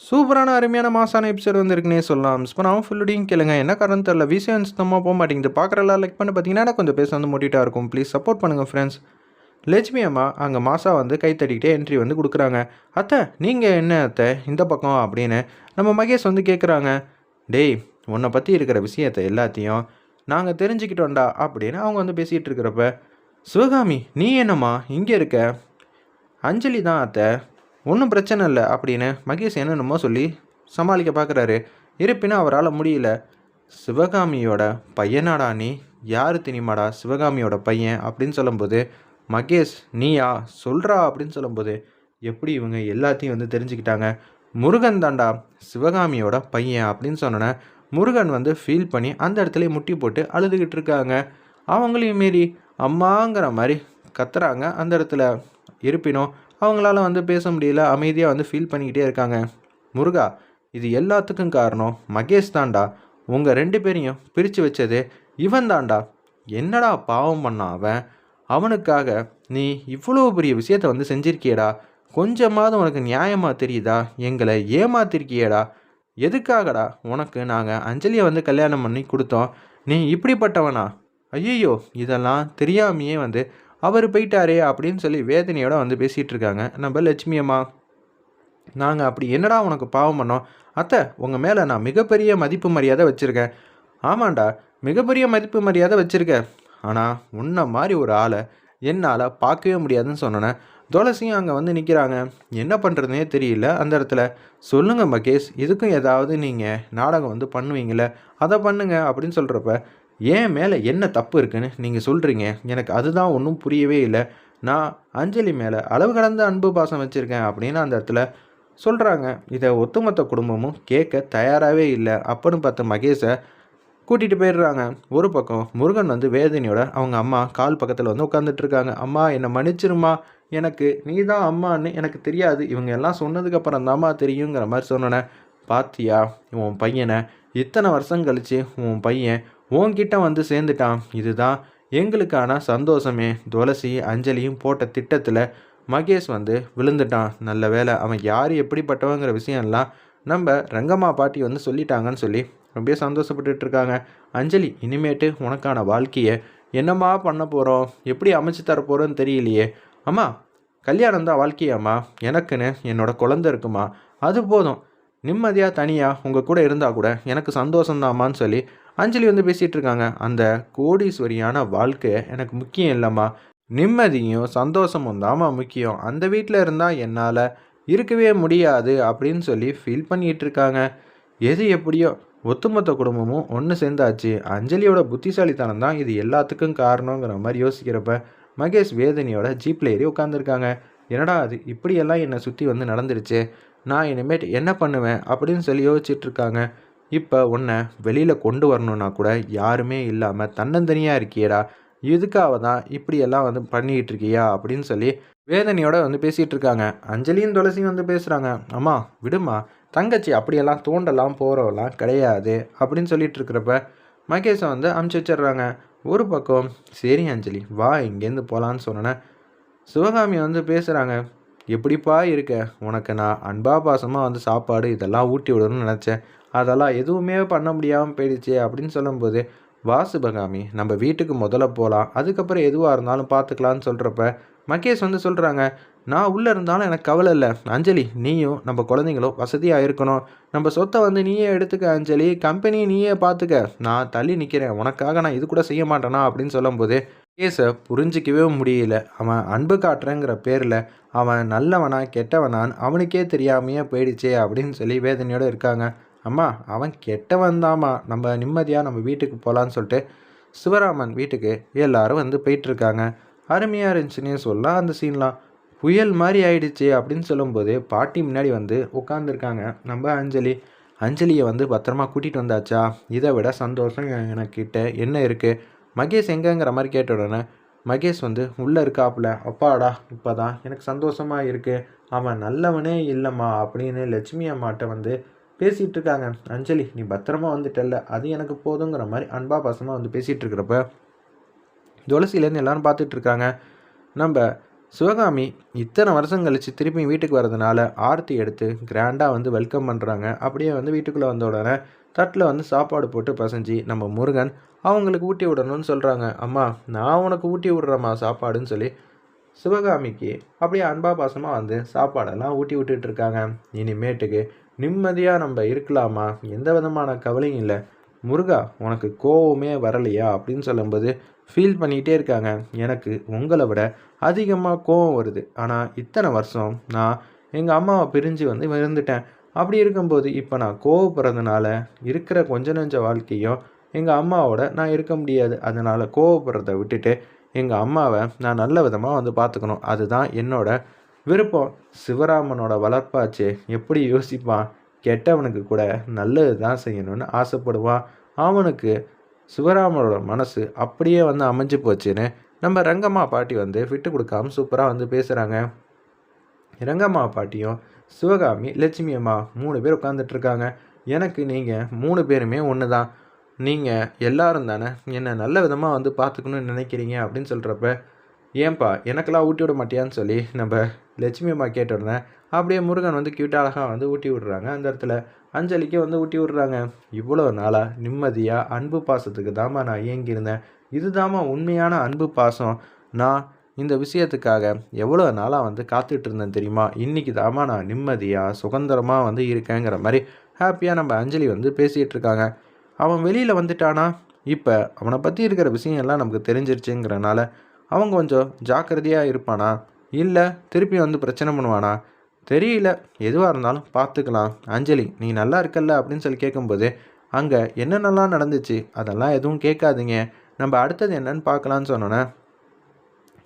சூப்பரான அருமையான மாசான எபிசோட் வந்துருக்குன்னே சொல்லலாம். மிஸ் பண்ணாமல் ஃபுல்லுடையும் கேளுங்க. என்ன காரணம் தெரில விஷயம் சுத்தமாக போக மாட்டேங்குது. பார்க்குறலாம் லைக் பண்ணி பார்த்தீங்கன்னா கொஞ்சம் பேச வந்து மோட்டிட்டாக இருக்கும். ப்ளீஸ் சப்போர்ட் பண்ணுங்கள் ஃப்ரெண்ட்ஸ் லட்சுமி அம்மா அங்கே மாசா வந்து கை தட்டிக்கிட்டே என்ட்ரி வந்து கொடுக்குறாங்க. அத்தை நீங்கள் என்ன அத்தை? இந்த பக்கம் அப்படின்னு நம்ம மகேஷ் வந்து கேட்குறாங்க டேய் உன்னை பற்றி இருக்கிற விஷயத்தை எல்லாத்தையும் நாங்கள் தெரிஞ்சுக்கிட்டோம்டா அப்படின்னு அவங்க வந்து பேசிகிட்டு இருக்கிறப்ப சிவகாமி நீ என்னம்மா? இங்கே இருக்க. அஞ்சலி தான் அத்தை. ஒன்றும் பிரச்சனை இல்லை அப்படின்னு மகேஷ் என்னென்னமோ சொல்லி சமாளிக்க பார்க்குறாரு இருப்பினும் அவரால் முடியல. சிவகாமியோட பையனாடா நீ? யார் தினிமாடா சிவகாமியோட பையன் அப்படின்னு சொல்லும்போது மகேஷ் நீயா? சொல்கிறா அப்படின்னு சொல்லும்போது எப்படி இவங்க எல்லாத்தையும் வந்து தெரிஞ்சுக்கிட்டாங்க? முருகன் தாண்டா சிவகாமியோட பையன் அப்படின்னு சொன்னோன்னே முருகன் வந்து ஃபீல் பண்ணி அந்த இடத்துல முட்டி போட்டு அழுதுகிட்டு இருக்காங்க. அவங்களையும் மீறி அம்மாங்கிற மாதிரி கத்துறாங்க அந்த இடத்துல. இருப்பினும் அவங்களால வந்து பேச முடியல அமைதியாக வந்து ஃபீல் பண்ணிக்கிட்டே இருக்காங்க. முருகா இது எல்லாத்துக்கும் காரணம் மகேஷ் தாண்டா உங்கள் ரெண்டு பேரையும் பிரித்து வச்சது இவன் தாண்டா என்னடா பாவம் பண்ணான் அவன்? அவனுக்காக நீ இவ்வளோ பெரிய விஷயத்த வந்து செஞ்சிருக்கியடா. கொஞ்சமாவது உனக்கு நியாயமாக தெரியுதா? எங்களை ஏமாத்திருக்கியடா. எதுக்காகடா உனக்கு நாங்கள் அஞ்சலியை வந்து கல்யாணம் பண்ணி கொடுத்தோம்? நீ இப்படிப்பட்டவனா? ஐயோ இதெல்லாம் தெரியாமையே வந்து அவர் போயிட்டாரே அப்படின்னு சொல்லி வேதனையோட வந்து பேசிகிட்டு இருக்காங்க. நம்ம லட்சுமி அம்மா நாங்கள் அப்படி என்னடா உனக்கு பாவம் பண்ணோம்? அத்தை உங்கள் மேலே நான் மிகப்பெரிய மதிப்பு மரியாதை வச்சுருக்கேன். ஆமாண்டா மிகப்பெரிய மதிப்பு மரியாதை வச்சுருக்கேன். ஆனால் உன்னை மாதிரி ஒரு ஆளை என்னால் பார்க்கவே முடியாதுன்னு சொன்னேன் துளசியும் அங்கே வந்து நிற்கிறாங்க என்ன பண்ணுறதுனே தெரியல அந்த இடத்துல. சொல்லுங்கள் மகேஷ் இதுக்கும் ஏதாவது நீங்கள் நாடகம் வந்து பண்ணுவீங்களே அதை பண்ணுங்கள் அப்படின்னு சொல்கிறப்ப ஏன் மேலே என்ன தப்பு இருக்குன்னு நீங்கள் சொல்கிறீங்க எனக்கு அதுதான் ஒன்றும் புரியவே இல்லை. நான் அஞ்சலி மேலே அளவு கடந்த அன்பு பாசம் வச்சுருக்கேன் அப்படின்னு அந்த இடத்துல சொல்கிறாங்க இதை ஒத்துமொத்த குடும்பமும் கேட்க தயாராகவே இல்லை. அப்படின்னு பார்த்த மகேஷை கூட்டிகிட்டு போயிடுறாங்க. ஒரு பக்கம் முருகன் வந்து வேதனையோட அவங்க அம்மா கால் பக்கத்தில் வந்து உட்காந்துட்டு இருக்காங்க. அம்மா என்னை மன்னிச்சிருமா எனக்கு நீ தான் அம்மான்னு எனக்கு தெரியாது. இவங்க எல்லாம் சொன்னதுக்கப்புறம் தாம்மா தெரியுங்கிற மாதிரி சொன்னோன்னே பாத்தியா உன் பையனை இத்தனை வருஷம் கழித்து உன் பையன் உன்கிட்ட வந்து சேர்ந்துட்டான். இதுதான் எங்களுக்கான சந்தோஷமே. துளசி அஞ்சலியும் போட்ட திட்டத்தில் மகேஷ் வந்து விழுந்துட்டான். நல்ல வேலை அவன் யார் எப்படிப்பட்டவங்கிற விஷயம்லாம் நம்ம ரங்கம்மா பாட்டி வந்து சொல்லிட்டாங்கன்னு சொல்லி ரொம்ப சந்தோஷப்பட்டுட்டு இருக்காங்க. அஞ்சலி இனிமேட்டு உனக்கான வாழ்க்கையை என்னம்மா பண்ண போகிறோம் எப்படி அமைச்சு தர போகிறோன்னு தெரியலையே. அம்மா கல்யாணம் தான் வாழ்க்கையாம்மா. எனக்குன்னு என்னோடய குழந்த இருக்குமா? அது போதும். நிம்மதியாக தனியாக உங்கள் கூட இருந்தால் கூட எனக்கு சந்தோஷந்தாம்மான்னு சொல்லி அஞ்சலி வந்து பேசிகிட்டு இருக்காங்க அந்த கோடீஸ்வரியான வாழ்க்கை எனக்கு முக்கியம் இல்லைம்மா. நிம்மதியும் சந்தோஷமும் தாம்மா முக்கியம். அந்த வீட்டில் இருந்தால் என்னால் இருக்கவே முடியாது அப்படின்னு சொல்லி ஃபீல் பண்ணிகிட்டு இருக்காங்க எது எப்படியோ ஒத்துமொத்த குடும்பமும் ஒன்று சேர்ந்தாச்சு. அஞ்சலியோட புத்திசாலித்தனம் தான் இது எல்லாத்துக்கும் காரணங்கிற மாதிரி யோசிக்கிறப்ப மகேஷ் வேதனையோட ஜீப்பில் ஏறி உட்காந்துருக்காங்க என்னடா அது இப்படியெல்லாம் என்னை சுற்றி வந்து நடந்துருச்சு. நான் இனிமேட் என்ன பண்ணுவேன் அப்படின்னு சொல்லி யோசிச்சுட்ருக்காங்க. இருக்காங்க இப்போ உன்னை வெளியில் கொண்டு வரணுன்னா கூட யாருமே இல்லாமல் தன்னந்தனியாக இருக்கியடா. இதுக்காக தான் இப்படியெல்லாம் வந்து பண்ணிக்கிட்டு இருக்கியா அப்படின்னு சொல்லி வேதனையோட வந்து பேசிகிட்டு இருக்காங்க. அஞ்சலியும் துளசியும் வந்து பேசுகிறாங்க அம்மா விடுமா தங்கச்சி அப்படியெல்லாம் தோண்டலாம் போகிறவெல்லாம் கிடையாது அப்படின்னு சொல்லிட்டு இருக்கிறப்ப மகேஷை வந்து அமுச்சு வச்சிடுறாங்க. ஒரு பக்கம் சரி அஞ்சலி வா இங்கேருந்து போகலான்னு சொன்னேன் சிவகாமி வந்து பேசுகிறாங்க எப்படிப்பா இருக்க? உனக்கு நான் அன்பா பாசமாக வந்து சாப்பாடு இதெல்லாம் ஊட்டி விடணும்னு நினச்சேன். அதெல்லாம் எதுவுமே பண்ண முடியாமல் போயிடுச்சு அப்படின்னு சொல்லும்போது வாசு பகாமி நம்ம வீட்டுக்கு முதல்ல போகலாம் அதுக்கப்புறம் எதுவாக இருந்தாலும் பார்த்துக்கலான்னு சொல்கிறப்ப மகேஷ் வந்து சொல்கிறாங்க நான் உள்ளே இருந்தாலும் எனக்கு கவலை இல்லை. அஞ்சலி நீயும் நம்ம குழந்தைங்களும் வசதியாக இருக்கணும். நம்ம சொத்தை வந்து நீயே எடுத்துக்க அஞ்சலி. கம்பெனியை நீயே பார்த்துக்க நான் தள்ளி நிற்கிறேன் உனக்காக நான் இது கூட செய்ய மாட்டேனா? அப்படின்னு சொல்லும்போது கேஸை புரிஞ்சிக்கவே முடியல. அவன் அன்பு காட்டுறேங்கிற பேரில் அவன் நல்லவனா கெட்டவனான்னு அவனுக்கே தெரியாமையே போயிடுச்சே அப்படின்னு சொல்லி வேதனையோடு இருக்காங்க. அம்மா அவன் கெட்டவன் தாம்மா நம்ம நிம்மதியாக நம்ம வீட்டுக்கு போகலான்னு சொல்லிட்டு சிவராமன் வீட்டுக்கு எல்லாரும் வந்து போயிட்டுருக்காங்க. அருமையாக இருந்துச்சுன்னே சொல்லலாம் அந்த சீன்லாம். புயல் மாதிரி ஆயிடுச்சு அப்படின்னு சொல்லும்போது பாட்டி முன்னாடி வந்து உட்காந்துருக்காங்க நம்ம அஞ்சலி அஞ்சலியை வந்து பத்திரமா கூட்டிகிட்டு வந்தாச்சா? இதை விட சந்தோஷம் எனக்கிட்ட என்ன இருக்குது மகேஷ் எங்கேங்கிற மாதிரி கேட்ட உடனே மகேஷ் வந்து உள்ளே இருக்காப்புல. அப்பாடா இப்போ தான் எனக்கு சந்தோஷமாக இருக்குது அவன் நல்லவனே இல்லைம்மா அப்படின்னு லட்சுமி அம்மாட்ட வந்து பேசிகிட்டு இருக்காங்க அஞ்சலி நீ பத்திரமா வந்துட்டல்ல. அது எனக்கு போதுங்கிற மாதிரி அன்பா பாசமாக வந்து பேசிகிட்டு இருக்கிறப்ப துளசியிலேருந்து எல்லோரும் பார்த்துட்டு இருக்காங்க நம்ம சிவகாமி இத்தனை வருஷம் கழித்து திருப்பி வீட்டுக்கு வரதுனால ஆர்த்தி எடுத்து கிராண்டாக வந்து வெல்கம் பண்ணுறாங்க அப்படியே வந்து வீட்டுக்குள்ளே வந்த உடனே தட்டில் வந்து சாப்பாடு போட்டு பசைஞ்சு நம்ம முருகன் அவங்களுக்கு ஊட்டி விடணும்னு சொல்கிறாங்க அம்மா நான் உனக்கு ஊட்டி விடுறேம்மா சாப்பாடுன்னு சொல்லி சிவகாமிக்கு அப்படியே அன்பா பாசமாக வந்து சாப்பாடெல்லாம் ஊட்டி விட்டுட்டு இருக்காங்க இனிமேட்டுக்கு நிம்மதியாக நம்ம இருக்கலாமா? எந்த விதமான கவலையும் இல்லை. முருகா உனக்கு கோவமே வரலையா? அப்படின்னு சொல்லும்போது ஃபீல் பண்ணிகிட்டே இருக்காங்க. எனக்கு உங்களை விட அதிகமாக கோவம் வருது. ஆனால் இத்தனை வருஷம் நான் எங்கள் அம்மாவை பிரிஞ்சு வந்து இருந்துட்டேன். அப்படி இருக்கும்போது இப்போ நான் கோவப்படுறதுனால இருக்கிற கொஞ்ச நஞ்ச வாழ்க்கையும் எங்கள் அம்மாவோட நான் இருக்க முடியாது. அதனால் கோவப்படுறத விட்டுட்டு எங்கள் அம்மாவை நான் நல்ல விதமாக வந்து பார்த்துக்கணும். அதுதான் என்னோட விருப்பம். சிவராமனோட வளர்ப்பாச்சு எப்படி யோசிப்பான்? கெட்டவனுக்கு கூட நல்லது தான் செய்யணும்னு ஆசைப்படுவான். அவனுக்கு சிவராமனோட மனசு அப்படியே வந்து அமைஞ்சு போச்சுன்னு நம்ம ரங்கம்மா பாட்டி வந்து விட்டு கொடுக்காம சூப்பராக வந்து பேசுகிறாங்க ரங்கம்மா பாட்டியும் சிவகாமி லட்சுமி அம்மா மூணு பேர் உட்காந்துட்ருக்காங்க எனக்கு நீங்கள் மூணு பேருமே ஒன்று தான் நீங்கள் எல்லாரும் தானே என்னை நல்ல விதமாக வந்து பார்த்துக்கணும்னு நினைக்கிறீங்க அப்படின்னு சொல்கிறப்ப ஏன்பா எனக்கெல்லாம் ஊட்டி விட மாட்டியான்னு சொல்லி நம்ம லட்சுமி அம்மா கேட்ட உடனே அப்படியே முருகன் வந்து கியூட்டாக அழகாக வந்து ஊட்டி விடுறாங்க. அந்த இடத்துல அஞ்சலிக்கு வந்து ஊட்டி விடுறாங்க. இவ்வளோ நாளாக நிம்மதியாக அன்பு பாசத்துக்கு தாம்மா நான் இயங்கியிருந்தேன். இதுதாம்மா உண்மையான அன்பு பாசம். நான் இந்த விஷயத்துக்காக எவ்வளோ நாளாக வந்து காத்துட்டு இருந்தேன் தெரியுமா? இன்றைக்கி தாம்மா நான் நிம்மதியாக சுதந்திரமாக வந்து இருக்கேங்கிற மாதிரி ஹாப்பியாக நம்ம அஞ்சலி வந்து பேசிகிட்டு இருக்காங்க. அவன் வெளியில் வந்துட்டானா? இப்போ அவனை பற்றி இருக்கிற விஷயம் எல்லாம் நமக்கு தெரிஞ்சிருச்சுங்கிறனால அவன் கொஞ்சம் ஜாக்கிரதையாக இருப்பானா? இல்லை திருப்பி வந்து பிரச்சனை பண்ணுவானா? தெரியல. எதுவாக இருந்தாலும் பார்த்துக்கலாம். அஞ்சலி நீ நல்லா இருக்கல்ல அப்படின்னு சொல்லி கேட்கும்போது அங்கே என்னென்னலாம் நடந்துச்சு? அதெல்லாம் எதுவும் கேட்காதீங்க. நம்ம அடுத்தது என்னன்னு பார்க்கலான்னு சொன்னோன்னே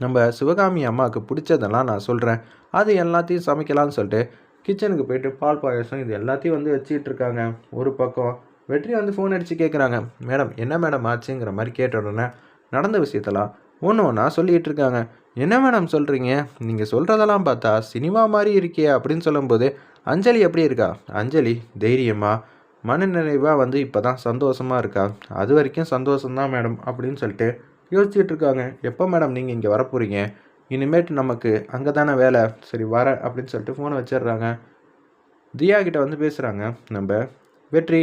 நம்ம சிவகாமி அம்மாவுக்கு பிடிச்சதெல்லாம் நான் சொல்கிறேன் அது எல்லாத்தையும் சமைக்கலாம்னு சொல்லிட்டு கிச்சனுக்கு போயிட்டு பால் பாயசம் இது எல்லாத்தையும் வந்து வச்சுக்கிட்டு இருக்காங்க. ஒரு பக்கம் வெற்றி வந்து ஃபோன் அடித்து கேட்குறாங்க மேடம் என்ன மேடம் ஆச்சுங்கிற மாதிரி கேட்ட உடனே நடந்த விஷயத்தெல்லாம் ஒன்று ஒன்றா சொல்லிகிட்டு இருக்காங்க என்ன மேடம் சொல்கிறீங்க நீங்கள் சொல்கிறதெல்லாம் பார்த்தா சினிமா மாதிரி இருக்கே அப்படின்னு சொல்லும்போது அஞ்சலி எப்படி இருக்கா? அஞ்சலி தைரியமாக மனநிறைவாக வந்து இப்போ தான் சந்தோஷமாக இருக்கா? அது வரைக்கும் சந்தோஷம்தான் மேடம் அப்படின்னு சொல்லிட்டு யோசிச்சுட்டு இருக்காங்க எப்போ மேடம் நீங்கள் இங்கே வரப்போகிறீங்க இனிமேட்டு நமக்கு அங்கே தானே வேலை? சரி வர அப்படின்னு சொல்லிட்டு ஃபோனை வச்சிடுறாங்க. தியா கிட்ட வந்து பேசுகிறாங்க நம்ம வெற்றி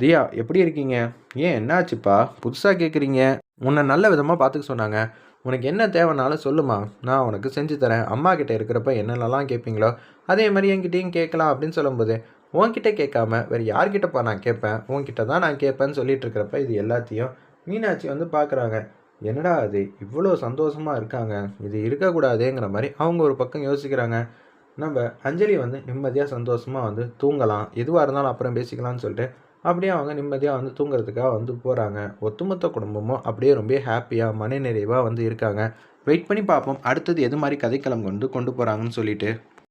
தியா எப்படி இருக்கீங்க? ஏன் என்னாச்சுப்பா? புதுசாக கேட்குறீங்க உன்னை நல்ல விதமாக பார்த்துக்க சொன்னாங்க. உனக்கு என்ன தேவைனாலும் சொல்லுமா. நான் உனக்கு செஞ்சு தரேன். அம்மா கிட்டே இருக்கிறப்ப என்னென்னலாம் கேட்பீங்களோ அதே மாதிரி என்கிட்டையும் கேட்கலாம் அப்படின்னு சொல்லும்போது உன்கிட்ட கேட்காம வேறு யார்கிட்டப்பா நான் கேட்பேன்? உன்கிட்ட தான் நான் கேட்பேன்னு சொல்லிட்டு இருக்கிறப்ப இது எல்லாத்தையும் மீனாட்சி வந்து பார்க்குறாங்க என்னடா அது இவ்வளோ சந்தோஷமாக இருக்காங்க. இது இருக்கக்கூடாதேங்கிற மாதிரி அவங்க ஒரு பக்கம் யோசிக்கிறாங்க. நம்ம அஞ்சலி வந்து நிம்மதியாக சந்தோஷமாக வந்து தூங்கலாம். எதுவாக இருந்தாலும் அப்புறம் பேசிக்கலாம்னு சொல்லிட்டு அப்படியே அவங்க நிம்மதியாக வந்து தூங்குறதுக்காக வந்து போகிறாங்க ஒட்டுமொத்த குடும்பமும் அப்படியே ரொம்ப ஹாப்பியாக மன நிறைவாக வந்து இருக்காங்க. வெயிட் பண்ணி பார்ப்போம். அடுத்தது எது மாதிரி கதைக்களம் கொண்டு கொண்டு போகிறாங்கன்னு சொல்லிட்டு.